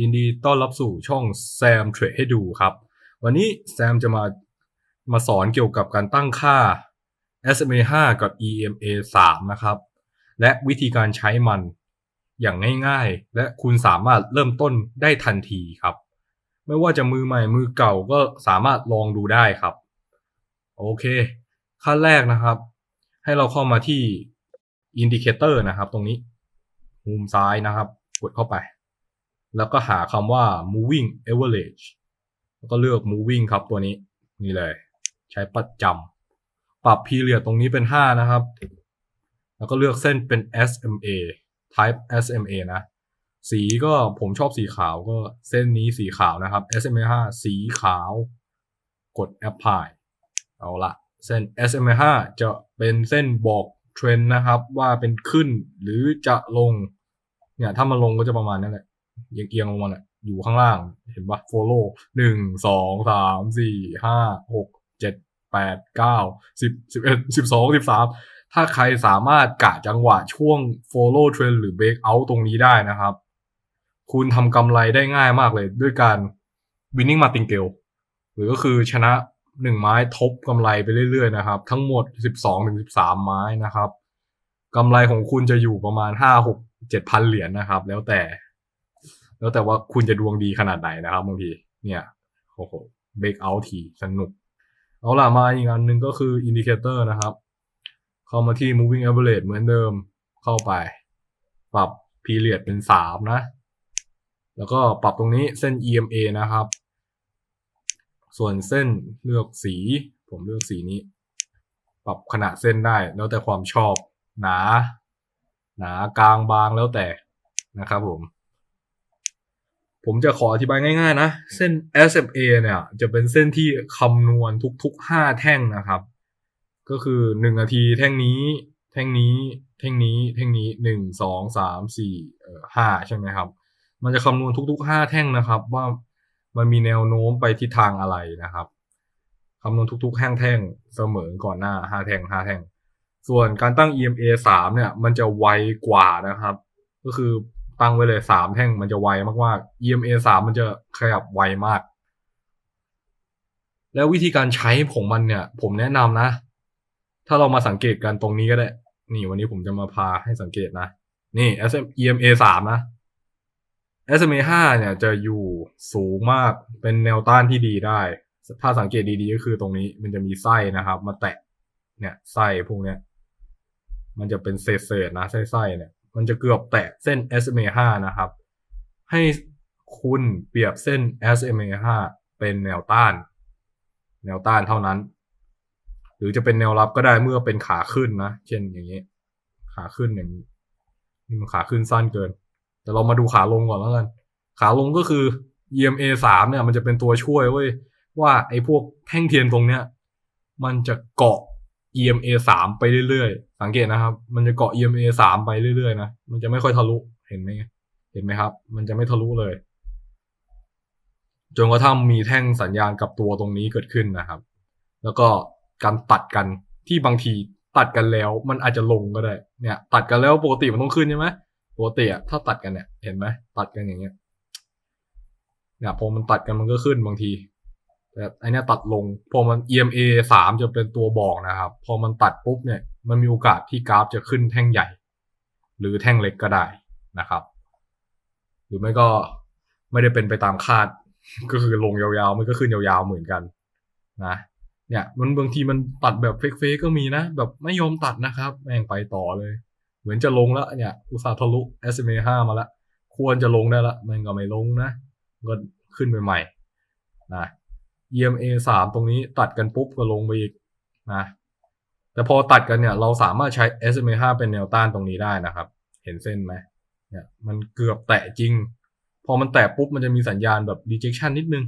ยินดีต้อนรับสู่ช่องแซมเทรดให้ดูครับ วันนี้แซมจะมามาสอนเกี่ยวกับการตั้งค่า SMA 5 กับ EMA 3 นะครับ และวิธีการใช้มันอย่างง่ายๆ และคุณสามารถเริ่มต้นได้ทันทีครับ ไม่ว่าจะมือใหม่มือเก่าก็สามารถลองดูได้ครับ โอเค ขั้นแรกนะครับ ให้เราเข้ามาที่ Indicator นะครับตรงนี้มุมซ้ายนะครับ กดเข้าไป แล้วก็หาคำว่า moving average แล้วก็เลือก moving ครับตัวนี้ นี่เลย ใช้ประจำปรับ period ตรงนี้เป็น 5 นะครับ แล้วก็เลือกเส้นเป็น SMA type SMA นะ สีก็ผมชอบสีขาวก็เส้นนี้สีขาวนะครับ SMA 5สีขาวกด apply เอาละเส้น SMA 5จะเป็นเส้นบอกเทรนด์นะครับ ว่าเป็นขึ้นหรือจะลงเนี่ยถ้ามันลงก็จะประมาณนั้นแหละ เอียงๆลงมาเนี่ยอยู่ข้างล่าง เห็นปะ follow หนึ่งสองสามสี่ห้าหกเจ็ดแปดเก้าสิบสิบเอ็ดสิบสองสิบสามถ้าใครสามารถกะจังหวะช่วง follow trend หรือ break out ตรงนี้ได้นะครับ คุณทำกำไรได้ง่ายมากเลยด้วยการ winning martingale หรือก็คือชนะหนึ่งไม้ทบกำไรไปเรื่อยๆนะครับ ทั้งหมดสิบสองถึงสิบสามไม้นะครับกำไรของคุณจะอยู่ประมาณห้าหกเจ็ดพันเหรียญนะครับ แล้วแต่ แล้วแต่ว่าคุณจะดวงดีขนาดไหนนะครับบางทีเนี่ยโอ้โหเบรกเอาทีสนุก เอาล่ะมาอีกอันหนึ่งก็คืออินดิเคเตอร์นะครับ เข้ามาที่ moving average เหมือนเดิมเข้าไป ปรับ period เป็นสามนะ แล้วก็ปรับตรงนี้เส้น EMA นะครับ ส่วนเส้นเลือกสี ผมเลือกสีนี้ ปรับขนาดเส้นได้ แล้วแต่ความชอบ หนา หนากลางบางแล้วแต่นะครับผม ผมจะขออธิบายง่ายๆนะ เส้น SMA เนี่ยจะเป็นเส้นที่คำนวณทุกๆ 5 แท่งนะครับ ก็คือ1นาทีแท่งนี้ แท่งนี้ แท่งนี้ แท่งนี้1 2 3 4เอ่อ5ใช่ไหมครับ มันจะคำนวณทุก ๆ 5 แท่งนะครับ ว่ามันมีแนวโน้มไปทิศทางอะไรนะครับคำนวณทุกๆแท่งแท่งเสมอก่อนหน้า 5 แท่ง 5 แท่ง ส่วนการตั้ง EMA 3เนี่ยมันจะไวกว่านะครับ ก็คือ ตั้งไว้เลยสามแท่งมันจะไวมากๆ EMA สามมันจะขยับไวมาก แล้ววิธีการใช้ของมันเนี่ย ผมแนะนำนะ ถ้าเรามาสังเกตกันตรงนี้ก็ได้ นี่วันนี้ผมจะมาพาให้สังเกตนะ นี่ SM EMA สามนะ SMA ห้าเนี่ยจะอยู่สูงมากเป็นแนวต้านที่ดีได้ ถ้าสังเกตดีๆก็คือตรงนี้มันจะมีไส้นะครับ มาแตะ เนี่ยไส้พวกเนี้ยมันจะเป็นเศษๆนะไส้ๆเนี่ย มันจะเกือบแตะเส้น SMA 5นะครับ ให้คุณเปรียบเส้น SMA 5เป็นแนวต้าน แนวต้านเท่านั้น หรือจะเป็นแนวรับก็ได้เมื่อเป็นขาขึ้นนะ เช่นอย่างนี้ ขาขึ้นอย่างนี้นี่มันขาขึ้นสั้นเกิน แต่เรามาดูขาลงก่อนแล้วกัน ขาลงก็คือ EMA 3เนี่ย มันจะเป็นตัวช่วยเว้ยว่าไอ้พวกแท่งเทียนตรงเนี้ย มันจะเกาะ EMA สามไปเรื่อยๆ สังเกตนะครับ มันจะเกาะ EMA สามไปเรื่อยๆ นะ มันจะไม่ค่อยทะลุ เห็นไหม เห็นไหมครับ มันจะไม่ทะลุเลย จนกระทั่งมีแท่งสัญญาณกับตัวตรงนี้เกิดขึ้นนะครับ แล้วก็การตัดกันที่บางทีตัดกันแล้วมันอาจจะลงก็ได้ เนี่ย ตัดกันแล้วปกติมันต้องขึ้นใช่ไหมปกติอะถ้าตัดกันเนี่ย เห็นไหมตัดกันอย่างเงี้ย เนี่ยพอมันตัดกันมันก็ขึ้นบางที แต่อันนี้ตัดลง พอมัน EMA สามจะเป็นตัวบอกนะครับ พอมันตัดปุ๊บเนี่ย มันมีโอกาสที่กราฟจะขึ้นแท่งใหญ่ หรือแท่งเล็กก็ได้นะครับ หรือไม่ก็ไม่ได้เป็นไปตามคาด ก็คือลงยาวๆมันก็ขึ้นยาวๆเหมือนกันนะเนี่ยมันบางทีมันตัดแบบเฟกๆก็มีนะ แบบไม่ยอมตัดนะครับ แม่งไปต่อเลย เหมือนจะลงแล้วเนี่ย อุตสาห์ทะลุ SMA 5มาแล้วควรจะลงได้ละมันก็ไม่ลงนะ ก็ขึ้นไปใหม่นะ EMA สามตรงนี้ตัดกันปุ๊บก็ลงไปอีกนะแต่พอตัดกันเนี่ยเราสามารถใช้ SMA 5เป็นแนวต้านตรงนี้ได้นะครับ เห็นเส้นไหมเนี่ยมันเกือบแตะจริง พอมันแตะปุ๊บมันจะมีสัญญาณแบบ rejection นิดนึง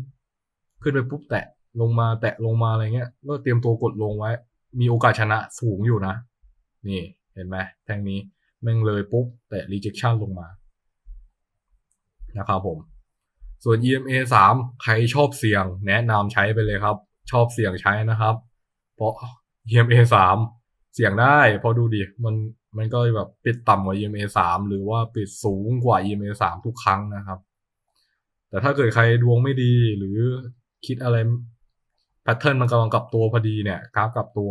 ขึ้นไปปุ๊บแตะลงมาแตะลงมาอะไรเงี้ยก็เตรียมตัวกดลงไว้ มีโอกาสชนะสูงอยู่นะ นี่เห็นไหมแท่งนี้แม่งเลยปุ๊บแตะ rejection ลงมานะครับผม ส่วน EMA 3 ใครชอบเสี่ยง แนะนำใช้ไปเลยครับ ชอบเสี่ยงใช้นะครับ เพราะ EMA 3 เสี่ยงได้พอดูดิมันมันก็แบบปิดต่ำกว่า EMA 3 หรือว่าปิดสูงกว่า EMA 3 ทุกครั้งนะครับ แต่ถ้าเกิดใครดวงไม่ดีหรือคิดอะไรแพทเทิร์นมันกำลังกลับตัวพอดีเนี่ยกราฟกลับตัว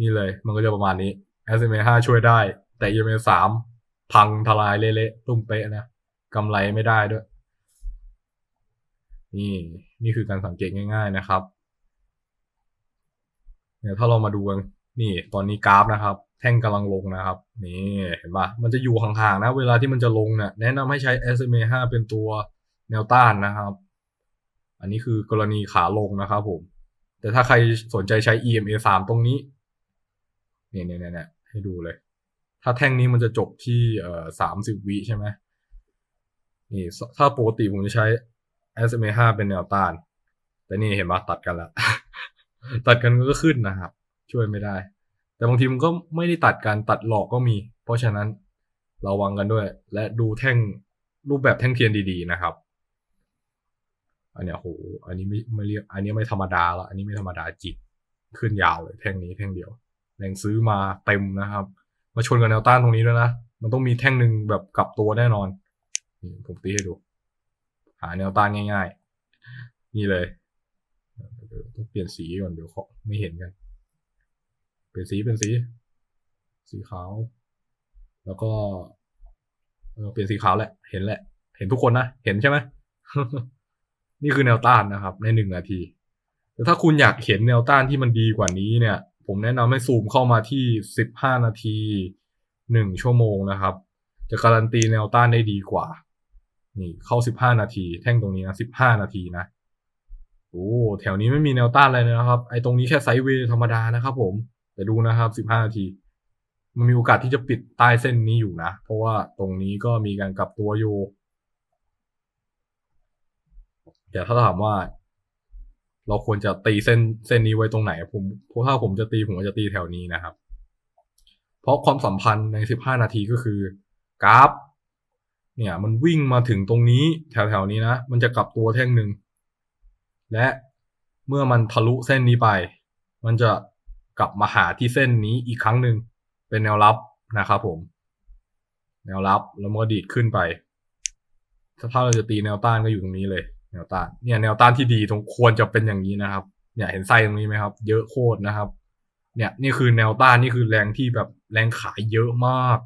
นี่เลยมันก็จะประมาณนี้ SMA 5 ช่วยได้ แต่ EMA 3 พังทลายเละๆตุ้มเป๊ะนะกำไรไม่ได้ด้วย นี่นี่คือการสังเกตง่าย ๆนะครับเนี่ยถ้าเรามาดูกันนี่ตอนนี้กราฟนะครับ แท่งกำลังลงนะครับ นี่เห็นปะมันจะอยู่ห่างๆนะ เวลาที่มันจะลงเนี่ยแนะนำให้ใช้ SMA 5เป็นตัวแนวต้านนะครับ อันนี้คือกรณีขาลงนะครับผม แต่ถ้าใครสนใจใช้ EMA 3 ตรงนี้เนี่ยเนี่ยเนี่ยให้ดูเลย ถ้าแท่งนี้มันจะจบที่เอ่อสามสิบวิใช่ไหมนี่ถ้าปกติผมจะใช้ SMA 5เป็นแนวต้าน แต่นี่เห็นปะตัดกันแล้วตัดกันก็ขึ้นนะครับ ช่วยไม่ได้ แต่บางทีมันก็ไม่ได้ตัดการตัดหลอกก็มี เพราะฉะนั้นระวังกันด้วย และดูแท่งรูปแบบแท่งเทียนดีๆนะครับ อันเนี้ยโห อันนี้ไม่ไม่เรียก อันนี้ไม่ธรรมดาละ อันนี้ไม่ธรรมดาจิตขึ้นยาวเลยแท่งนี้แท่งเดียว แรงซื้อมาเต็มนะครับ มาชนกับแนวต้านตรงนี้ด้วยนะ มันต้องมีแท่งหนึ่งแบบกลับตัวแน่นอนนี่ผมตีให้ดู หาแนวต้านง่าย ๆ นี่เลยต้องเปลี่ยนสีก่อนเดี๋ยวเขาไม่เห็นกัน เปลี่ยนสีเป็นสี สีขาว แล้วก็เออเปลี่ยนสีขาวแหละ เห็นแหละ เห็นทุกคนนะ เห็นใช่ไหมนี่คือแนวต้านนะครับ ในหนึ่งนาทีแต่ถ้าคุณอยากเห็นแนวต้านที่มันดีกว่านี้เนี่ย ผมแนะนำให้ซูมเข้ามาที่สิบห้านาทีหนึ่งชั่วโมงนะครับ จะการันตีแนวต้านได้ดีกว่า นี่เข้าสิบห้านาที แท่งตรงนี้นะสิบห้านาทีนะโอ้แถวนี้ไม่มีแนวต้านอะไรเลยนะครับ ไอ้ตรงนี้แค่ไซด์เวย์ธรรมดานะครับผม แต่ดูนะครับสิบห้านาที มันมีโอกาสที่จะปิดใต้เส้นนี้อยู่นะ เพราะว่าตรงนี้ก็มีการกลับตัวอยู่แต่ถ้าถามว่า เราควรจะตีเส้นเส้นนี้ไว้ตรงไหน ผมเพราะถ้าผมจะตีผมก็จะตีแถวนี้นะครับ เพราะความสัมพันธ์ในสิบห้านาทีก็คือ กราฟ เนี่ยมันวิ่งมาถึงตรงนี้แถวๆนี้นะ มันจะกลับตัวแท่งหนึ่ง และเมื่อมันทะลุเส้นนี้ไป มันจะกลับมาหาที่เส้นนี้อีกครั้งหนึ่งเป็นแนวรับนะครับผม แนวรับแล้วมันก็ดีดขึ้นไปถ้าเราจะตีแนวต้านก็อยู่ตรงนี้เลย แนวต้านเนี่ยแนวต้านที่ดีตรงควรจะเป็นอย่างนี้นะครับ เนี่ยเห็นไส้ตรงนี้ไหมครับ เยอะโคตรนะครับ เนี่ยนี่คือแนวต้านนี่คือแรงที่แบบแรงขายเยอะมาก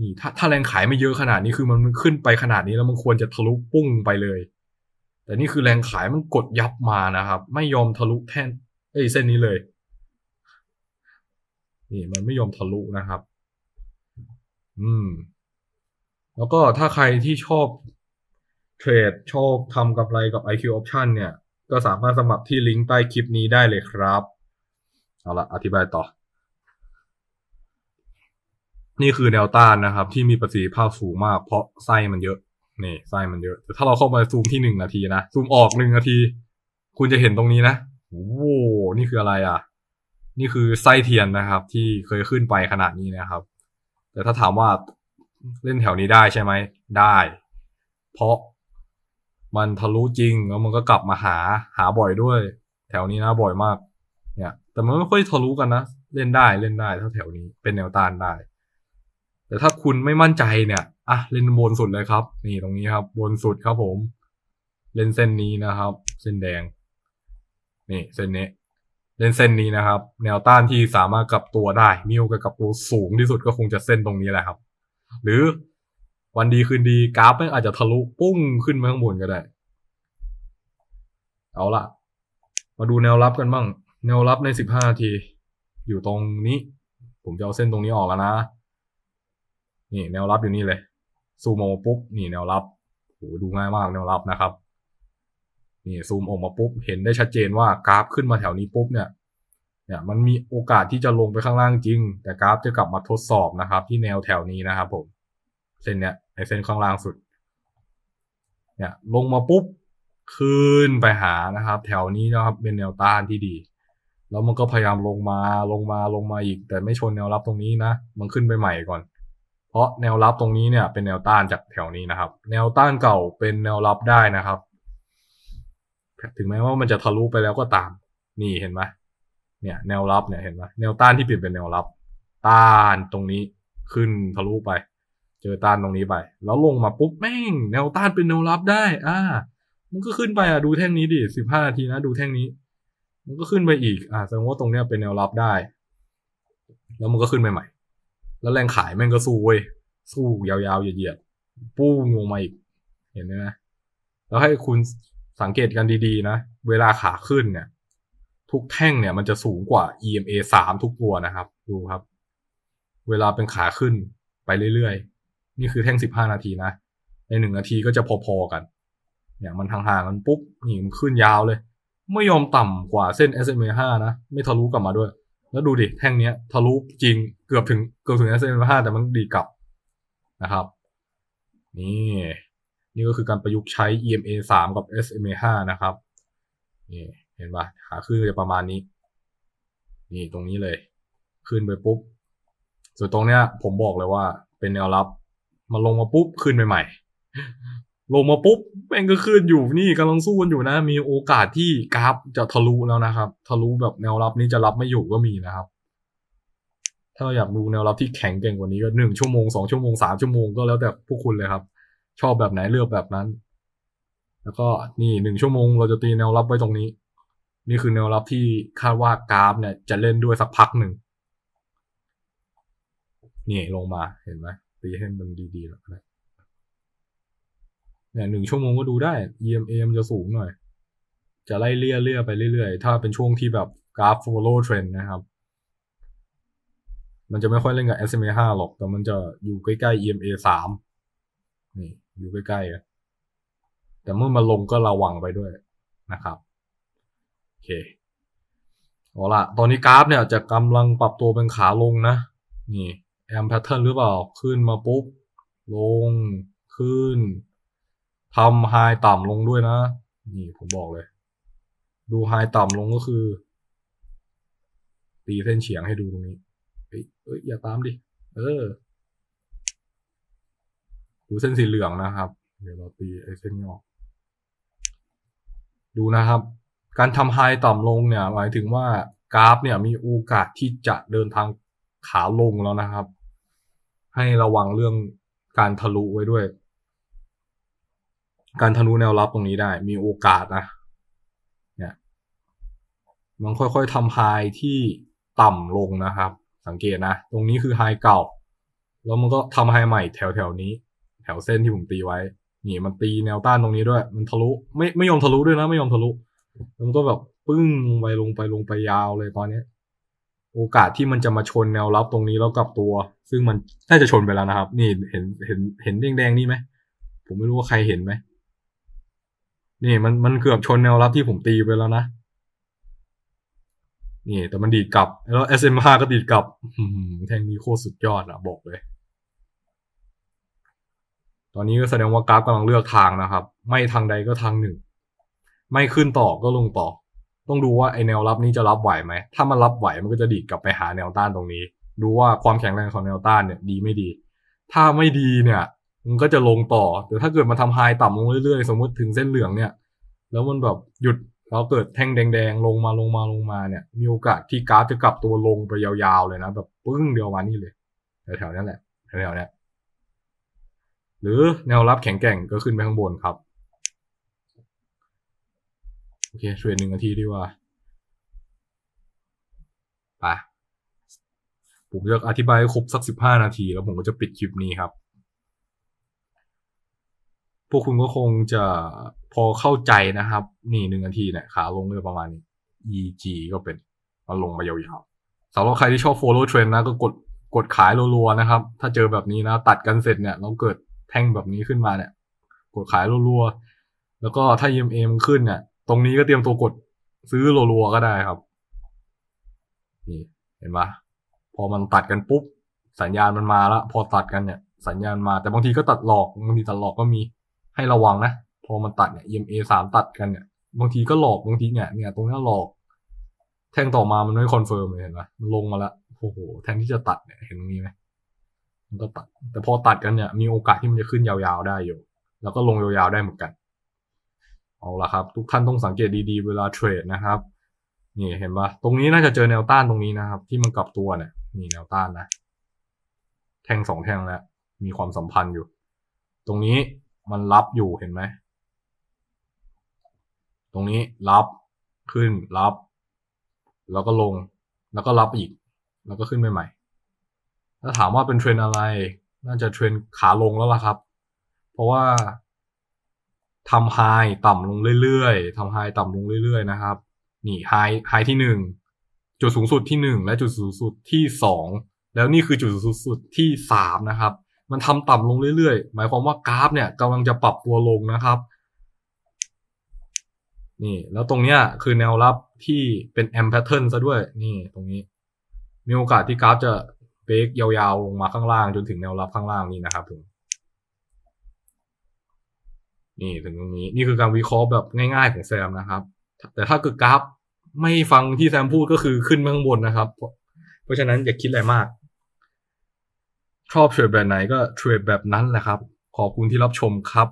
นี่ถ้าถ้าแรงขายไม่เยอะขนาดนี้คือมันขึ้นไปขนาดนี้แล้วมันควรจะทะลุปุ้งไปเลย แต่นี่คือแรงขายมันกดยับมานะครับ ไม่ยอมทะลุแท่นเอ้ยเส้นนี้เลย นี่มันไม่ยอมทะลุนะครับ อืม แล้วก็ถ้าใครที่ชอบเทรดชอบทำกำไรกับ IQ Option เนี่ย ก็สามารถสมัครที่ลิงก์ใต้คลิปนี้ได้เลยครับ เอาละอธิบายต่อ นี่คือแนวต้านนะครับ ที่มีประสิทธิภาพสูงมาก เพราะไส้มันเยอะนี่ไส้มันเยอะแต่ถ้าเราเข้ามาซูมที่หนึ่งนาทีนะซูมออกหนึ่งนาที คุณจะเห็นตรงนี้นะโอ้โหนี่คืออะไรอะ นี่คือไส้เทียนนะครับ ที่เคยขึ้นไปขนาดนี้นะครับ แต่ถ้าถามว่าเล่นแถวนี้ได้ใช่ไหมได้ เพราะมันทะลุจริงแล้วมันก็กลับมาหาหาบ่อยด้วย แถวนี้นะบ่อยมาก เนี่ย แต่มันไม่ค่อยทะลุกันนะเล่นได้เล่นได้ถ้าแถวนี้เป็นแนวต้านได้ แต่ถ้าคุณไม่มั่นใจเนี่ยอะเล่นบนสุดเลยครับ นี่ตรงนี้ครับ บนสุดครับผม เล่นเส้นนี้นะครับ เส้นแดง นี่เส้นนี้ เล่นเส้นนี้นะครับ แนวต้านที่สามารถกลับตัวได้มีโอกาสกลับตัวสูงที่สุดก็คงจะเส้นตรงนี้แหละครับ หรือวันดีคืนดีกราฟมันอาจจะทะลุปุ้งขึ้นมาข้างบนก็ได้ เอาละมาดูแนวรับกันบ้าง แนวรับในสิบห้านาที อยู่ตรงนี้ ผมจะเอาเส้นตรงนี้ออกแล้วนะ นี่แนวรับอยู่นี่เลยซูมออกมาปุ๊บนี่แนวรับโหดูง่ายมากแนวรับนะครับ นี่ซูมออกมาปุ๊บเห็นได้ชัดเจนว่ากราฟขึ้นมาแถวนี้ปุ๊บเนี่ยเนี่ยมันมีโอกาสที่จะลงไปข้างล่างจริง แต่กราฟจะกลับมาทดสอบนะครับ ที่แนวแถวนี้นะครับผมเส้นเนี้ยไอเส้นข้างล่างสุด เนี่ยลงมาปุ๊บขึ้นไปหานะครับ แถวนี้นะครับเป็นแนวต้านที่ดี แล้วมันก็พยายามลงมาลงมาลงมาอีก แต่ไม่ชนแนวรับตรงนี้นะ มันขึ้นไปใหม่ก่อน เพราะแนวรับตรงนี้เนี่ยเป็นแนวต้านจากแถวนี้นะครับ แนวต้านเก่าเป็นแนวรับได้นะครับ ถึงแม้ว่ามันจะทะลุไปแล้วก็ตาม นี่เห็นไหมเนี่ย แนวรับเนี่ยเห็นไหมแนวต้านที่เปลี่ยนเป็นแนวรับ ต้านตรงนี้ขึ้นทะลุไป เจอต้านตรงนี้ไป แล้วลงมาปุ๊บแม่ง แนวต้านเป็นแนวรับได้ อ่า มันก็ขึ้นไปอะดูแท่งนี้ดิสิบห้านาทีนะดูแท่งนี้ มันก็ขึ้นไปอีก อ่าแสดงว่าตรงเนี้ยเป็นแนวรับได้ แล้วมันก็ขึ้นไปใหม่ แล้วแรงขายแม่งก็สู้เว้ย สู้ยาวๆเหยียดๆปุ้งลงมาอีก เห็นไหมแล้วให้คุณสังเกตกันดีๆนะ เวลาขาขึ้นเนี่ย ทุกแท่งเนี่ยมันจะสูงกว่า EMA สามทุกตัวนะครับ ดูครับ เวลาเป็นขาขึ้นไปเรื่อยๆ นี่คือแท่งสิบห้านาทีนะ ในหนึ่งนาทีก็จะพอๆกันอย่างมันห่างๆกันปุ๊บนี่มันขึ้นยาวเลย ไม่ยอมต่ำกว่าเส้น SMA 5นะ ไม่ทะลุกลับมาด้วย แล้วดูดิแท่งเนี้ยทะลุจริงเกือบถึงเกือบถึง SMA 5แต่มันดีกลับนะครับ นี่นี่ก็คือการประยุกต์ใช้ EMA 3 กับ SMA 5 นะครับ นี่เห็นปะขาขึ้นจะประมาณนี้ นี่ตรงนี้เลย ขึ้นไปปุ๊บ ส่วนตรงเนี้ยผมบอกเลยว่าเป็นแนวรับมันลงมาปุ๊บขึ้นไปใหม่ ลงมาปุ๊บแม่งก็ขึ้นอยู่นี่กำลังสู้กันอยู่นะ มีโอกาสที่กราฟจะทะลุแล้วนะครับ ทะลุแบบแนวรับนี้จะรับไม่อยู่ก็มีนะครับ ถ้าอยากดูแนวรับที่แข็งเก่งกว่านี้ก็หนึ่งชั่วโมงสองชั่วโมงสามชั่วโมงก็แล้วแต่พวกคุณเลยครับ ชอบแบบไหนเลือกแบบนั้น แล้วก็นี่หนึ่งชั่วโมงเราจะตีแนวรับไว้ตรงนี้ นี่คือแนวรับที่คาดว่ากราฟเนี่ย จะเล่นด้วยสักพักหนึ่งนี่ลงมาเห็นไหมตีให้มันดีๆแล้วนะ เนี่ยหนึ่งชั่วโมงก็ดูได้ EMA มันจะสูงหน่อย จะไล่เลี่ยเลี่ยไปเรื่อยๆ ถ้าเป็นช่วงที่แบบกราฟ follow trend นะครับ มันจะไม่ค่อยเล่นกับ SMA 5หรอก แต่มันจะอยู่ใกล้ๆ EMA 3นี่ อยู่ใกล้ๆแต่เมื่อมาลงก็ระวังไปด้วยนะครับ โอเคเอาละตอนนี้กราฟเนี่ยจะกำลังปรับตัวเป็นขาลงนะ นี่แอมแพทเทิร์นหรือเปล่า ขึ้นมาปุ๊บ ลง ขึ้น ทำไฮต่ำลงด้วยนะ นี่ผมบอกเลย ดูไฮต่ำลงก็คือ ตีเส้นเฉียงให้ดูตรงนี้เฮ้ยเอ้ยอย่าตามดิ เออ ดูเส้นสีเหลืองนะครับ เดี๋ยวเราตีไอ้เส้นนี้ออก ดูนะครับ การทำไฮต่ำลงเนี่ย หมายถึงว่ากราฟเนี่ยมีโอกาสที่จะเดินทางขาลงแล้วนะครับ ให้ระวังเรื่องการทะลุไว้ด้วย การทะลุแนวรับตรงนี้ได้ มีโอกาสนะเนี่ยมันค่อยๆทำไฮที่ต่ำลงนะครับ สังเกตนะ ตรงนี้คือไฮเก่า แล้วมันก็ทำไฮใหม่แถวๆนี้ แถวเส้นที่ผมตีไว้ นี่มันตีแนวต้านตรงนี้ด้วย มันทะลุไม่ไม่ยอมทะลุด้วยนะ ไม่ยอมทะลุแล้วมันก็แบบปึ้งลงไปลงไปลงไปยาวเลยตอนนี้โอกาสที่มันจะมาชนแนวรับตรงนี้แล้วกลับตัว ซึ่งมันน่าจะชนไปแล้วนะครับ นี่เห็นเห็นเห็นแดงๆนี่ไหมผมไม่รู้ว่าใครเห็นไหม นี่มันมันเกือบชนแนวรับที่ผมตีไปแล้วนะ นี่แต่มันดีดกลับ แล้ว SM5 ก็ดีดกลับแท่งนี้โคตรสุดยอดอะบอกเลย ตอนนี้ก็แสดงว่ากราฟกำลังเลือกทางนะครับ ไม่ทางใดก็ทางหนึ่ง ไม่ขึ้นต่อก็ลงต่อ ต้องดูว่าไอแนวรับนี้จะรับไหวไหม ถ้ามันรับไหวมันก็จะดีดกลับไปหาแนวต้านตรงนี้ ดูว่าความแข็งแรงของแนวต้านเนี่ยดีไม่ดี ถ้าไม่ดีเนี่ย มันก็จะลงต่อแต่ถ้าเกิดมาทำไฮต่ำลงเรื่อยๆ สมมติถึงเส้นเหลืองเนี่ย แล้วมันแบบหยุดแล้วเกิดแท่งแดงๆ ลงมาลงมาลงมาเนี่ย มีโอกาสที่กราฟจะกลับตัวลงไปยาวๆเลยนะแบบปึ้งเดียวมานี่เลยแถวๆนั้นแหละแถวๆนี้หรือแนวรับแข็งแกร่งก็ขึ้นไปข้างบนครับโอเคเทรดหนึ่งนาทีดีกว่าไปผมจะอธิบายครบสักสิบห้านาที แล้วผมก็จะปิดคลิปนี้ครับ พวกคุณก็คงจะพอเข้าใจนะครับ นี่หนึ่งนาทีเนี่ยขาลงเรือประมาณนี้ EG ก็เป็นมาลงมายาวๆสำหรับใครที่ชอบ follow trend นะก็กดกดขายรัวๆนะครับ ถ้าเจอแบบนี้นะ ตัดกันเสร็จเนี่ยแล้วเกิดแท่งแบบนี้ขึ้นมาเนี่ย กดขายรัวๆแล้วก็ถ้า EMA มันขึ้นเนี่ย ตรงนี้ก็เตรียมตัวกดซื้อรัวๆก็ได้ครับ นี่เห็นปะพอมันตัดกันปุ๊บ สัญญาณมันมาแล้วพอตัดกันเนี่ย สัญญาณมาแต่บางทีก็ตัดหลอกบางทีตัดหลอกก็มี ให้ระวังนะ พอมันตัดเนี่ย EMA สามตัดกันเนี่ย บางทีก็หลอก บางทีเนี่ยเนี่ย ตรงนี้หลอก แท่งต่อมามันไม่คอนเฟิร์มเลยเห็นไหมมันลงมาแล้ว โอ้โห แทนที่จะตัดเนี่ย เห็นตรงนี้ไหมมันก็ตัด แต่พอตัดกันเนี่ย มีโอกาสที่มันจะขึ้นยาวๆได้อยู่ แล้วก็ลงยาวๆได้เหมือนกัน เอาละครับ ทุกท่านต้องสังเกตดีๆ เวลาเทรดนะครับ นี่เห็นปะตรงนี้น่าจะเจอแนวต้านตรงนี้นะครับ ที่มันกลับตัวเนี่ยนี่แนวต้านนะ แท่งสองแท่งแล้ว มีความสัมพันธ์อยู่ ตรงนี้ มันรับอยู่เห็นไหม ตรงนี้รับขึ้นรับ แล้วก็ลงแล้วก็รับอีก แล้วก็ขึ้นไปใหม่ ถ้าถามว่าเป็นเทรนอะไร น่าจะเทรนขาลงแล้วล่ะครับ เพราะว่าทำไฮต่ำลงเรื่อยๆทำไฮต่ำลงเรื่อยๆนะครับ นี่ไฮไฮที่หนึ่งจุดสูงสุดที่หนึ่งและจุดสูงสุดที่สองแล้วนี่คือจุดสูงสุดที่สามนะครับ มันทำต่ำลงเรื่อยๆ หมายความว่ากราฟเนี่ยกำลังจะปรับตัวลงนะครับนี่แล้วตรงเนี้ยคือแนวรับที่เป็น M pattern ซะด้วยนี่ตรงนี้ มีโอกาสที่กราฟจะเบรกยาวๆ ลงมาข้างล่างจนถึงแนวรับข้างล่างนี้นะครับถึงนี่ถึงตรงนี้นี่คือการวิเคราะห์แบบง่ายๆของแซมนะครับ แต่ถ้าเกิดกราฟไม่ฟังที่แซมพูดก็คือขึ้นมาข้างบนนะครับ เพราะฉะนั้นอย่าคิดอะไรมาก ชอบเทรดแบบไหนก็เทรดแบบนั้นแหละครับ ขอบคุณที่รับชมครับ